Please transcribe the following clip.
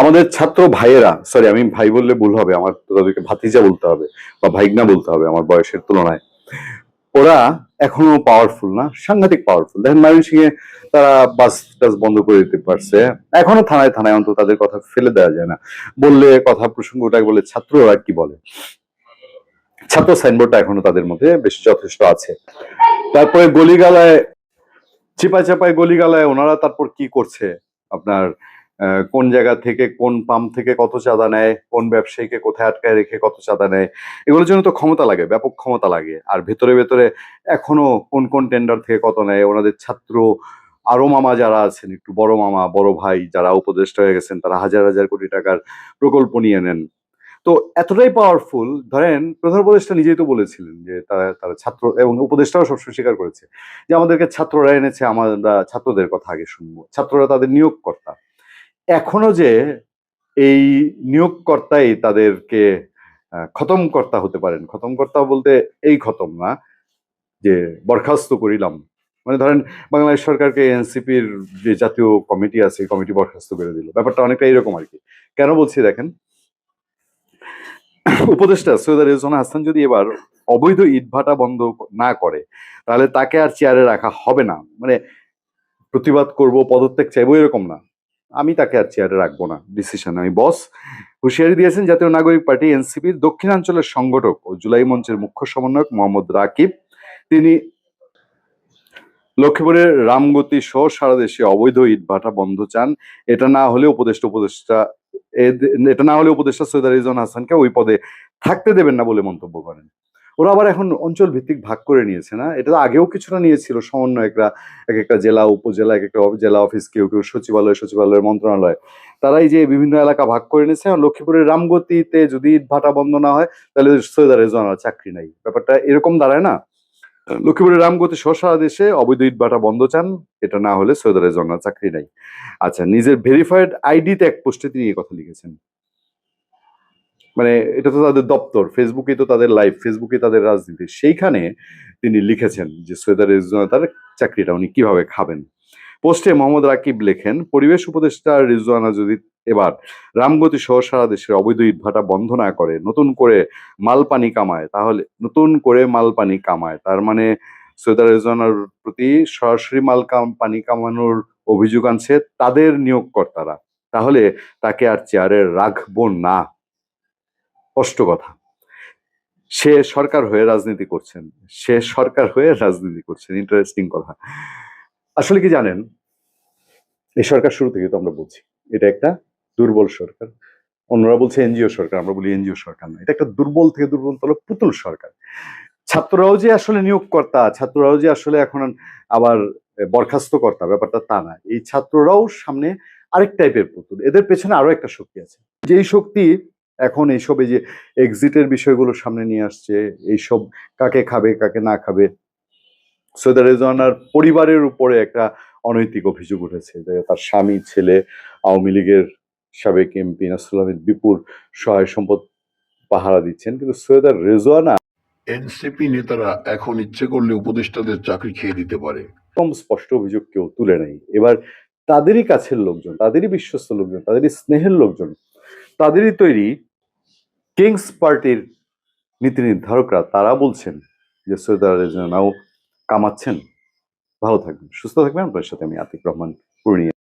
আমাদের ছাত্র ভাইয়েরা সরি আমি ভাই বললে ভুল হবে, আমার তাদেরকে ভাতিজা বলতে হবে বা ভাইগনা বলতে হবে আমার বয়সের তুলনায়। ওরা এখনও পাওয়ারফুল না, সাংঘাতিক পাওয়ারফুল দেখেন ময়মনসিংহে তারা বাস টাস বন্ধ করে দিতে পারছে। এখনও থানায় থানায় অন্তত তাদের কথা ফেলে দেওয়া যায় না। বললে কথা প্রসঙ্গ, ওটাকে বলে ছাত্ররা কি বলে? ছাত্র সাইনবোর্ডটা এখনও তাদের মধ্যে বেশ যথেষ্ট আছে। তারপরে গলিগালায় চিপায় চাপায় গলিগালায় ওনারা তারপর কি করছে? আপনার কোন জায়গা থেকে কোন পাম্প থেকে কত চাঁদা নেয়, কোন ব্যবসায়ীকে কোথায় আটকায় রেখে কত চাঁদা নেয়, এগুলোর জন্য তো ক্ষমতা লাগে, ব্যাপক ক্ষমতা লাগে। আর ভেতরে ভেতরে এখনও কোন কোন টেন্ডার থেকে কত নেয়, ওনাদের ছাত্র আরও মামা যারা আছেন, একটু বড় মামা, বড় ভাই যারা উপদেষ্টা হয়ে গেছেন, তারা হাজার হাজার কোটি টাকার প্রকল্প নিয়ে নেন। তো এতটাই পাওয়ারফুল ধরেন প্রধান উপদেষ্টা নিজেই তো বলেছিলেন যে তারা তারা ছাত্র এবং উপদেষ্টাও সবসময় স্বীকার করেছে যে আমাদেরকে ছাত্ররা এনেছে, আমরা ছাত্রদের কথা আগে শুনব। ছাত্ররা তাদের নিয়োগকর্তা। এখনও যে এই নিয়োগকর্তাই তাদেরকে খতম কর্তা হতে পারেন। খতম কর্তা বলতে এই খতম না, যে বরখাস্ত করিলাম। মানে ধরেন বাংলাদেশ সরকারকে এনসিপির যে জাতীয় কমিটি আছে কমিটি বরখাস্ত করে দিল। ব্যাপারটা অনেকটা এরকম আর কি কেন বলছি দেখেন? উপদেষ্টা সৈয়দ রেজওয়ান হাসান যদি এবার অবৈধ ইটভাটা বন্ধ না করে, তাহলে তাকে আর চেয়ারে রাখা হবে না। মানে প্রতিবাদ করব, পদত্যাগ চাইব এরকম না। আমি তাকে আর চেয়ারে রাখব না ডিসিশন আমি। বস, হুঁশিয়ারি দিয়েছেন জাতীয় নাগরিক পার্টি, এনসিপির দক্ষিণাঞ্চলের সংগঠক ও জুলাই মঞ্চের মুখ্য সমন্বয়ক মোহাম্মদ রাকিব। তিনি লক্ষ্মীপুরের রামগতি সহ সারা দেশে অবৈধ ইটভাটা বন্ধ চান। এটা না হলে উপদেষ্টা উপদেষ্টা এটা না হলে উপদেষ্টা সৈয়দ রিজন হাসানকে ওই পদে থাকতে দেবেন না বলে মন্তব্য করেন। ওরা আবার এখন অঞ্চল ভিত্তিক ভাগ করে নিয়েছে, না? এটা আগেও কিছুটা নিয়েছিল, সমন্বয়করা এক একটা জেলা, উপজেলা এক একটা জেলা অফিস, কেউ কেউ সচিবালয়, সচিবালয়ের মন্ত্রণালয়। তারাই যে বিভিন্ন এলাকা ভাগ করে নিয়েছে লক্ষ্মীপুরের রামগতিতে যদি ইট ভাটা বন্ধ না হয়, তাহলে সৈয়দ রেজন চাকরি নাই। ব্যাপারটা এরকম দাঁড়ায় না? লক্ষ্মীপুরের রামগতি সহ সারা দেশে অবৈধ ইট ভাটা বন্ধ চান, এটা না হলে সৈয়দ রেজন চাকরি নাই। আচ্ছা নিজের ভেরিফাইড আইডিতে এক পোস্টে তিনি এই কথা লিখেছেন। মানে এটা তো তাদের দপ্তর ফেসবুকে তো তাদের লাইভ ফেসবুকে তাদের রাজনীতি। সেইখানে তিনি লিখেছেন যে সৈয়দ রেজওয়ানা, তার চাকরিটা উনি কীভাবে খাবেন? পোস্টে মোহাম্মদ রাকিব লেখেন, পরিবেশ উপদেষ্টা রিজওয়ানা যদি এবার রামগতি সহ সারা দেশের অবৈধ ইটভাটা বন্ধ না করে, নতুন করে মাল পানি কামায়, তাহলে নতুন করে মাল পানি কামায়, তার মানে সৈয়দ রেজওয়ানার প্রতি সরাসরি মাল পানি কামানোর অভিযোগ আনছে তাদের নিয়োগকর্তারা, তাহলে তাকে আর চেয়ারে রাখব না। স্পষ্ট কথা। সে সরকার হয়ে রাজনীতি করছেন। সে সরকার হয়ে রাজনীতি করছেন। ইন্টারেস্টিং কথা। আসলে কি জানেন? এই সরকার শুরু থেকে তো আমরা বলছি, এটা একটা দুর্বল সরকার। অন্যরা বলছে এনজিও সরকার, আমরা বলি এনজিও সরকার না। এটা একটা দুর্বল থেকে দুর্বল হলো পুতুল সরকার। ছাত্ররাও যে আসলে নিয়োগকর্তা, ছাত্ররাও যে আসলে এখন আবার বরখাস্ত কর্তা ব্যাপারটা তা না। এই ছাত্ররাও সামনে আরেক টাইপের পুতুল। এদের পেছনে আরও একটা শক্তি আছে। যেই শক্তি এখন এইসব এই যে এক্সিটের বিষয়গুলো সামনে নিয়ে আসছে এইসব কাকে খাবে কাকে না খাবে? সৈয়দ রেজওয়ানার পরিবারের উপরে একটা অনৈতিক অভিযোগ উঠেছে যে তার স্বামী ছেলে আওয়ামী লীগের সাবেক এমপি নাসরুল আহমেদ বিপুর সহায় সম্পদ পাহারা দিচ্ছেন। কিন্তু সৈয়দ রেজওয়ানা এনসিপি নেতারা এখন ইচ্ছে করলে উপদেষ্টাদের চাকরি খেয়ে দিতে পারে। কম স্পষ্ট অভিযোগ কেউ তুলে নেই। এবার তাদেরই কাছের লোকজন তাদেরই বিশ্বস্ত লোকজন তাদেরই স্নেহের লোকজন তাদেরই তৈরি কিংস পার্টির নীতি নির্ধারকরা তারা বলছেন যে সৈয়দ রেজওয়ানাও কামাচ্ছেন। ভালো থাকবেন, সুস্থ থাকবেন। আপনার সাথে আমি আতিক রহমান পূর্ণিয়া